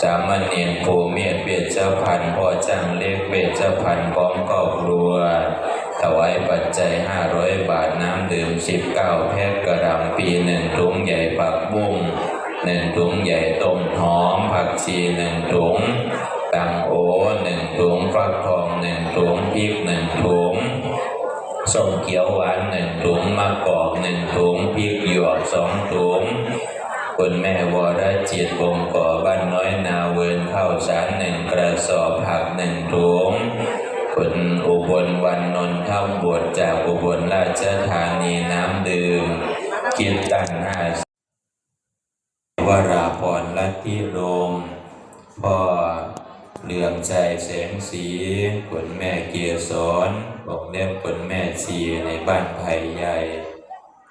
สามเณรภูเมียเบียดเจ้าพันพ่อจังเล็กเบียดเจ้าพันพร้อมครอบครัว ถวายปัจจัยห้าร้อยบาทน้ำดื่มสิบเก้าแพ็กระดำปีหนึ่งถุงใหญ่ผักบุ้งหนึ่งถุงใหญ่ต้มหอมผักชีหนึ่งถุงตังโอหนึ่งถุงฟักทองหนึ่งถุงพริกหนึ่งถุงส้มเขียวหวานหนึ่งถุงมะกอกหนึ่งถุงพริกหยวกสองถุง คุณแม่วรจิตวงก่อบ้านน้อยนาเวินข้าวสารหนึ่งกระสอบผักหนึ่งถุงคุณอุบลวันนนท์ท่าบวชจากอุบลราชธานีน้ำดื่มกินตันห้าวราพรลัทธิโรมพ่อเลื่อมใจแสงสีคุณแม่เกียรสอนบอกเรียกคุณแม่ชีในบ้านไผ่ใหญ่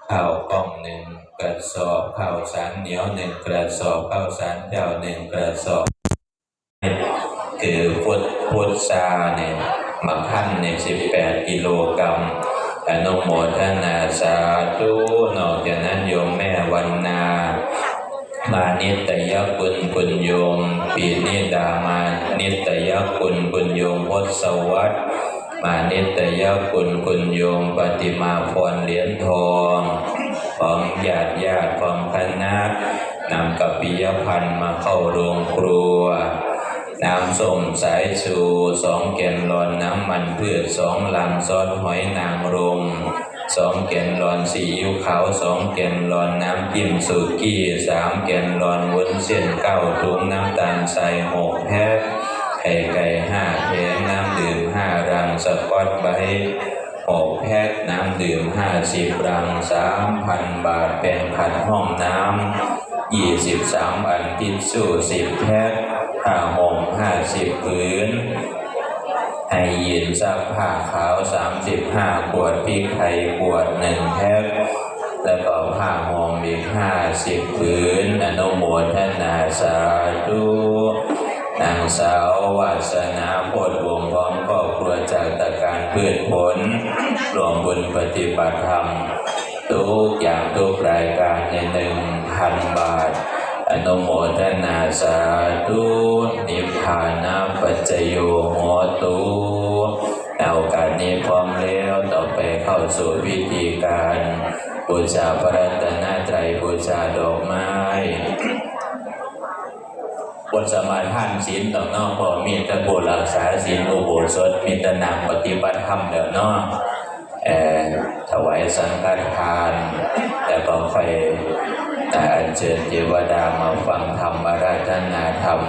ข้าวกล้องหนึ่ง กระสอบข้าวสารเหนียวหนึ่งกระสอบข้าวสารเจ้าหนึ่งกระสอบคือพุทพุทธซาเนี่ยมาขั้นในสิบแปดกิโลกรัมอนุโมทนาสาธุนอกจากนั้นโยมแม่วันนามานิตยคุณคุณโยมปีนิดามานิตยคุณคุณโยมพศวัตมานิตยคุณคุณโยมปฏิมาพรเหรียญทอง พร้อมญาติญาติพร้อมคณะนำกับปิยพันธ์มาเข้าโรงครัว น้ำส้มสายชูสองแกนลอนน้ำมันพืชสองลังซอสหอยนางรมสองแกนลอนสีอิ๊วขาวสองแกนลอนน้ำจิ้มสุกี้สามแกนลอนวุ้นเส้นเก้าถุงน้ำตาลใส่หกแพ็คไข่ไก่ห้าแผงน้ำดื่มห้ารังสกอตไบ ท์หกแพ็คน้ำดื่มห้าสิบรังสามพันบาทแปรงขัดห้องน้ำยี่สิบสามอันทิชชู่สิบแพ็คผ้าห่มห้าสิบผืนให้ยินซักผ้าขาวสามสิบห้าขวดพริกไทยขวดหนึ่งแพ็คแล้วก็ผ้าห่มอีกห้าสิบผืนอนุโมทนาสาธุนางสาววาสนาโพดวงพ พืชผลรวมบุญปฏิบัติธรรม ทุกอย่างทุกรายการในหนึ่งพันบาท อนุโมทนาสาธุนิพพานาปัจจโยโหตุเอาการนี้พร้อมแล้วต่อไปเข้าสู่พิธีการ บูชาพระรัตนตรัยบูชาดอกไม้ บทสมาทานศีลต่อนอกพอมีแตะโบรักษาศีลอุโบสถมีแตะนำปฏิบัติธรรมเดี๋ยวนอกเอ่อถวายสังฆทานแล้วก็ค่อยแต่อัญเชิญเทวดามาฟังธรรมอาราธนาธรรม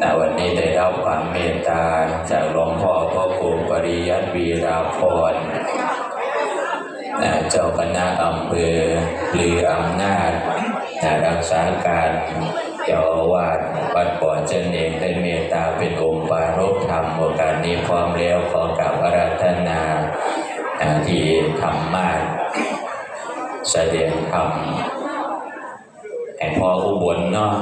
ณวันนี้ได้รับความเมตตาจากหลวงพ่อพ่อครูปริยัติวีราพรเจ้าคณะอำเภอหรืออำนาจรักษาการ จ้าอาวาสวัดป่อเจนเองได้เมตตาเป็นองค์ปารภธรรมโอกาสนี้พร้อมแล้วขอกราบอาราธนาที่ธรรมาสแสดงธรรมให้พ่ออุบลเนาะ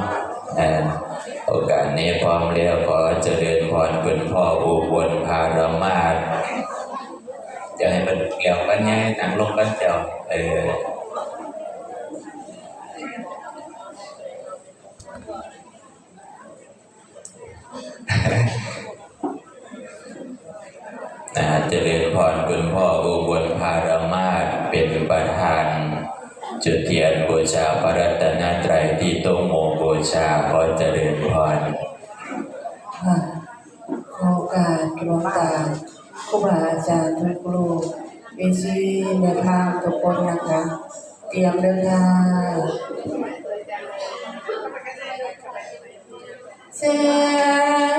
โอกาสนี้พร้อมแล้วขอเจริญพรเป็นพ่ออุบลพารมาศจะให้มันเกี่ยวกันไงหนังลงกันเจ้าเออ นะเจริญพรคุณพ่ออุบลพารมาศเป็นประธาน จุดเทียนบูชาพระรัตนตรัยที่โตโมบูชาขอเจริญพรค่ะโอกาสหลวงตาครูบาอาจารย์ทุกครูมีชีในภาพทุกคนนะคะ เตรียมเดินทางแสงเ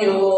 cambio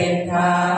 เป็นทา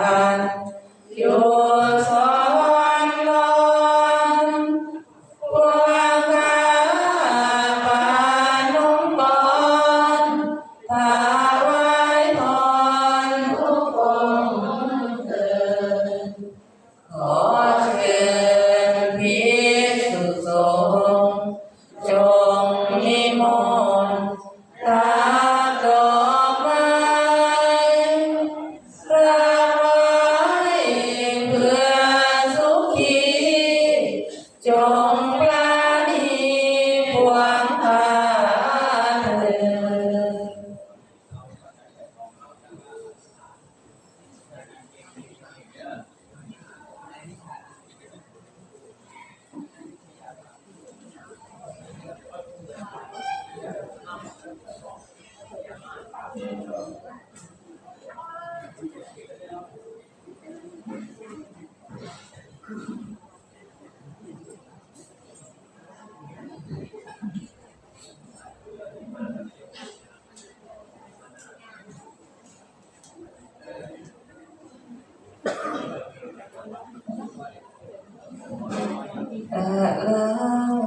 ระ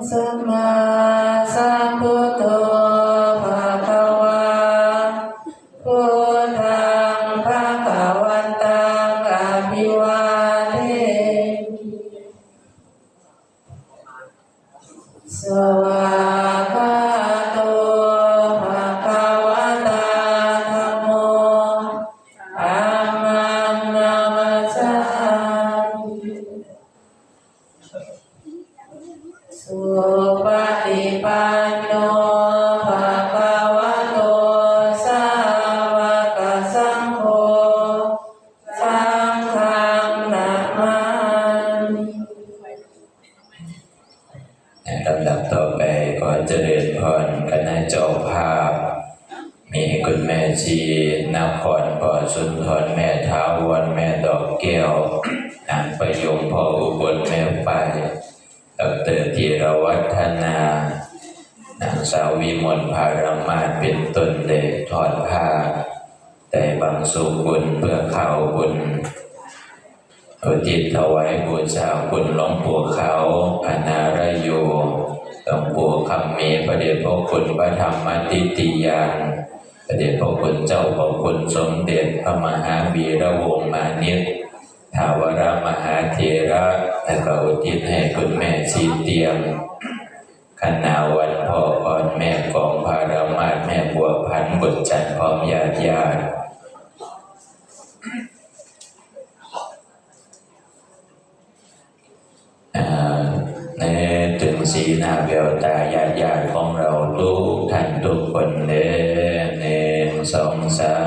สมมาสัมพุโธภะคะวะพุทธังภะคะวัตังอภิวาเทสวา วัฒนานางสาววิมลภารมาศเป็นต้นเด็กทอดผ้า แต่บางสุบุญเพื่อข่าวบุญอุทิศถวายบูชาคุณหลวงปู่เขาอานารโยหลวงปู่คำมีพระเดชพระคุณพระธรรมติติยานพระเดชพระคุณเจ้าพระคุณสมเด็จพระมหาวีระวงมานิต ทาวรมหาเถระและก็อุทิศให้คุณแม่ชีเตียมคณาวันพ่อก่อนแม่กองพารามาแม่บัวพันบุตรจันทร์พร้อมญาติญาติในถึงสีหน้าแววตาญาติญาติของเราทุกท่านทุกคนเด้อหนึ่งสองสาม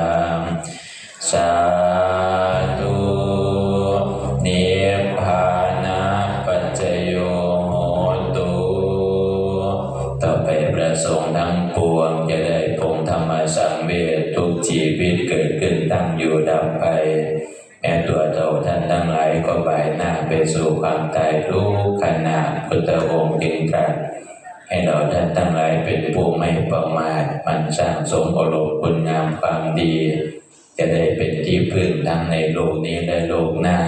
ความตายรู้ขณะพุทธองค์เองกันให้เราท่านทั้งหลายเป็นผู้ไม่ประมาทมันสร้างสมอารมณ์คุณงามความดี จะได้เป็นที่พึ่งทั้งในโลกนี้และโลกหน้า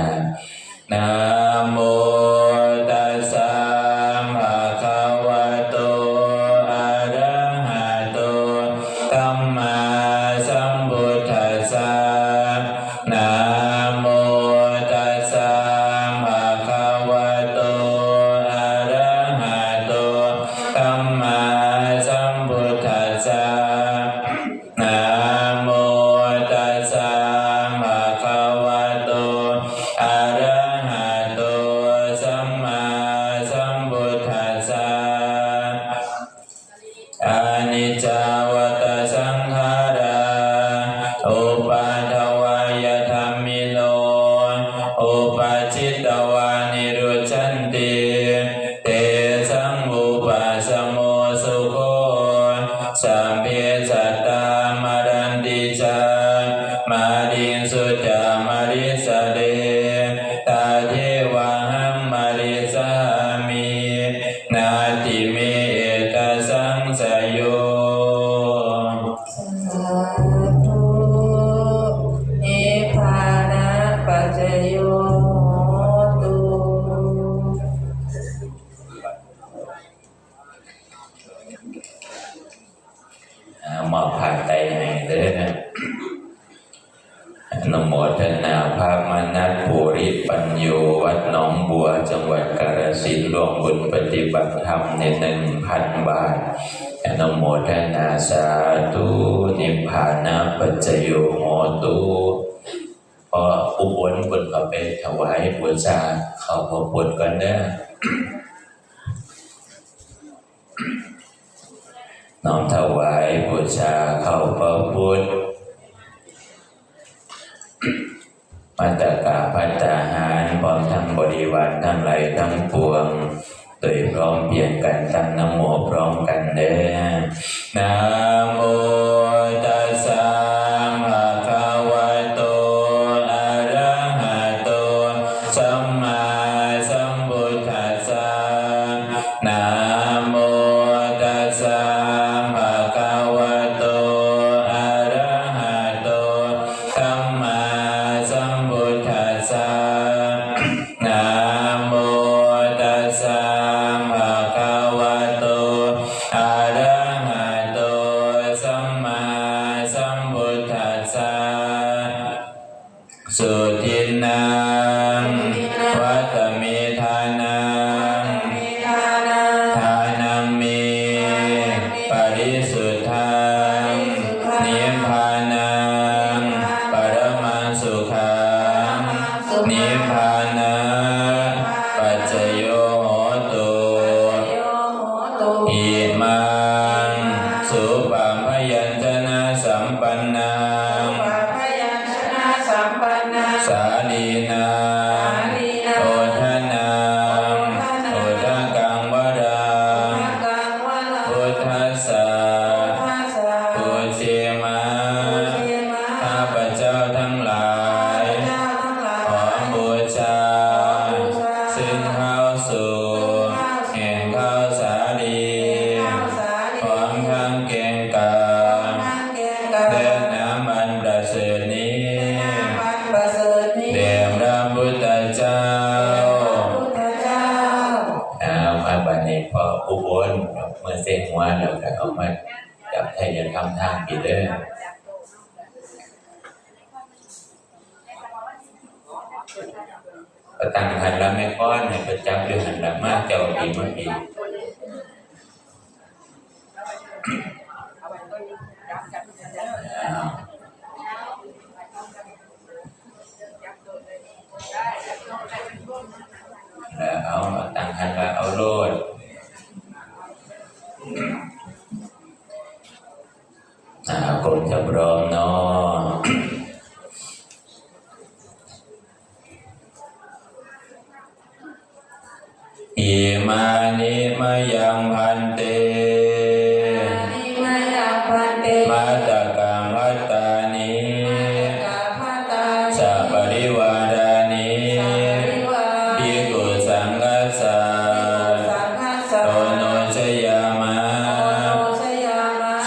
มาดินสุจามาริสเออุบลบุญก็ไปถวายบูชาเขาพระพุทธกันเด้อน้อมถวายบูชาเขาพระพุทธมาตกาพัตตาหารพร้อมทั้งบริวารทั้งหลายทั้งปวงโดยพร้อมเพียงกันตั้งนโมพร้อมกันเด้อนะโม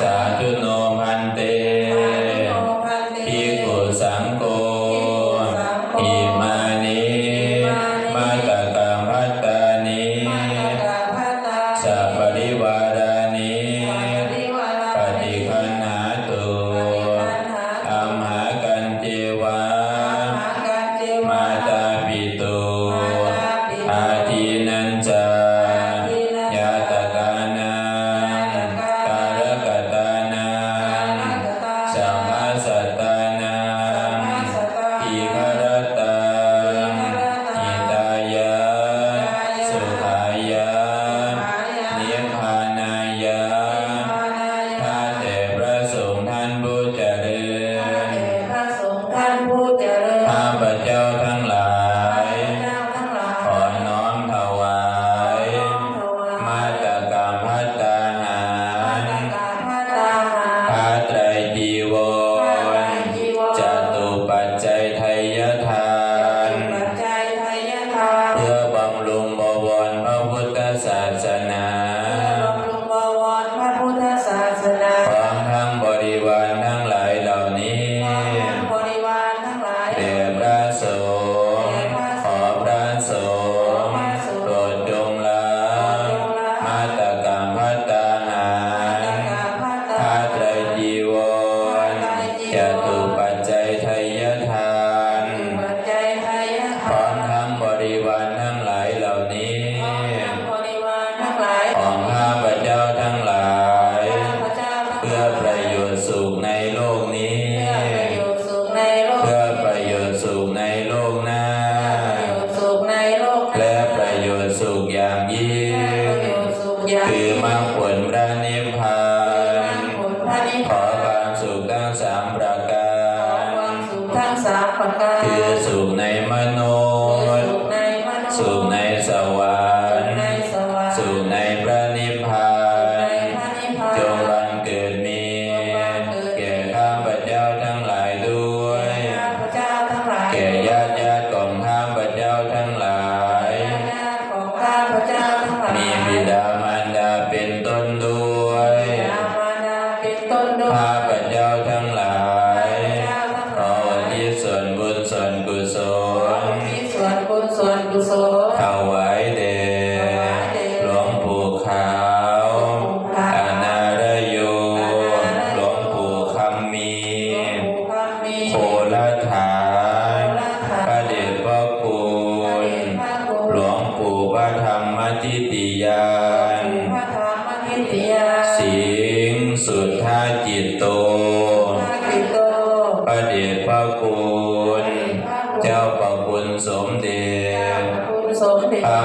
I.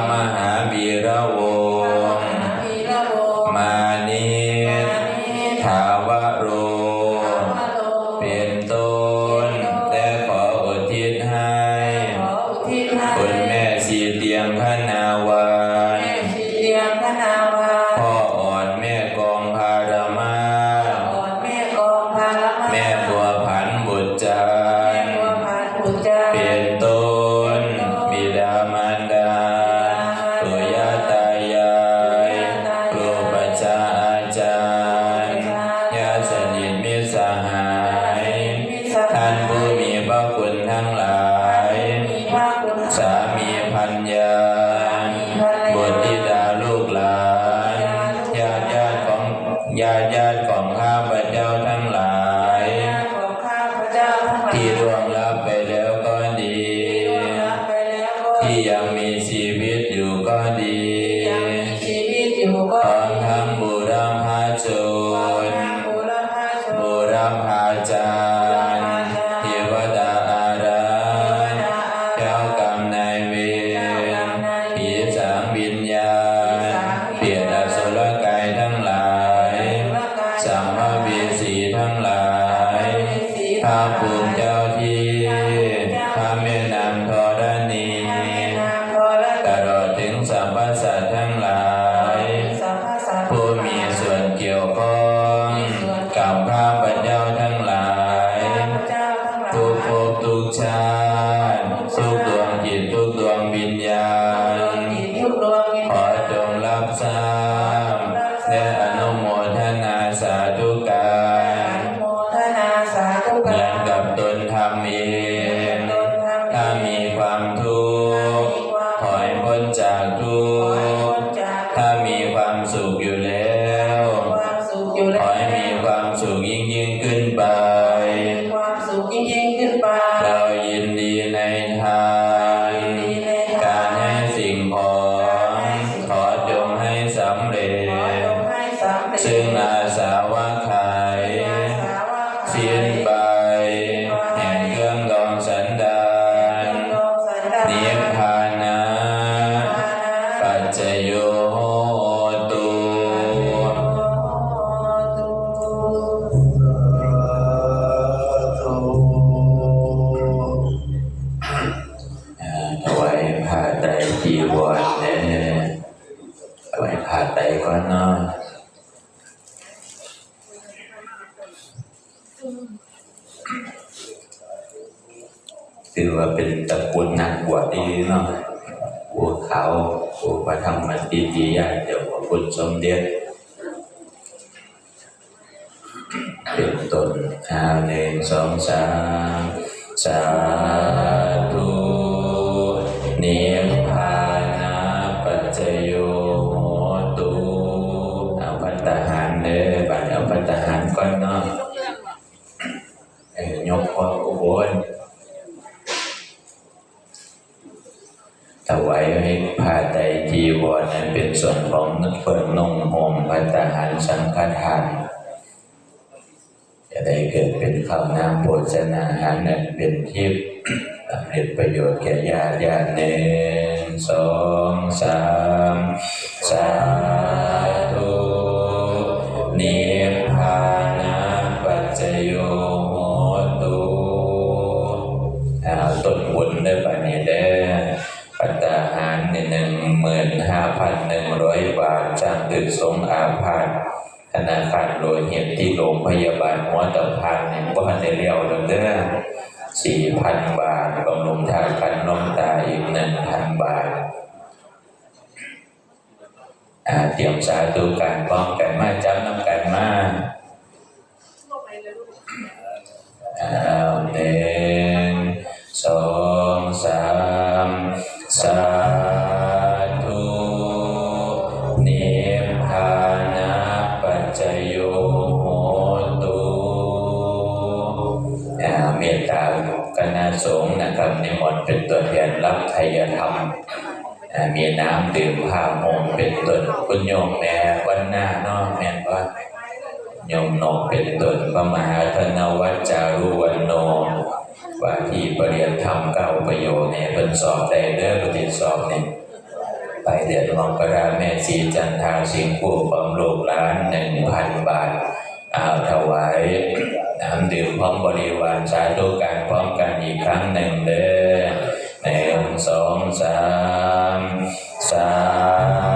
มหาวีระวงา สาธุนิพพานาปัจจโยโหตุเอาพัตหารเด้อบัดเอาพัตหารก่อนเนาะเอ้ยยกความอุบลถวายให้ผ้าไตรจีวรนั้นเป็นส่วนของนึกเฟิงนุ่งห่มพัตหารสังฆทาน จะได้เกิดเป็น ข้าวน้ำโภชนาอาหารนั้นเป็นทิพย์สำเร็จประโยชน์แก่ญาติญาติหนึ่งสองสามสาธุนิพพานาปัจจโยโหตุเอาต้นบุญได้ปะเนี่ยเด้อปัตตาหารหนึ่งหมื่นห้าพันหนึ่งร้อยบาทจางตึกสงอาพาธ ธนาคารโดยเหตุที่โรงพยาบาลหัวตะพานเนี่ยก็ในเรียวเด้อสี่พันบาทบำรุงทางกันน้องตาอีกหนึ่งพันบาทอ่าเตรียมสาธุการป้องกันมาจับน้ำกันมาอาหนึ่งสองสามสาธุ นิมนต์เป็นตัวแทนรับไทยธรรมมีน้ำดื่มผ้าห่มเป็นต้นคุณโยมแม่วันหน้านองแม่นว่าโยมนกเป็นต้นพระมหาธนวัจจารุวันโนว่าที่ปรริยนธรรมเก้าประโยชน์เนี่ยเป็นสอบได้เด้อปฏิสอบเนี่ยไปเดือนมกราแม่สีจันทาสิงห์ผู้บำรุงร้านหนึ่งพันบาท เอาถวาย น้ำดื่มพร้อมบริวารสาธุการพร้อมกันอีกครั้งหนึ่งเด้อหนึ่งสองสามสาม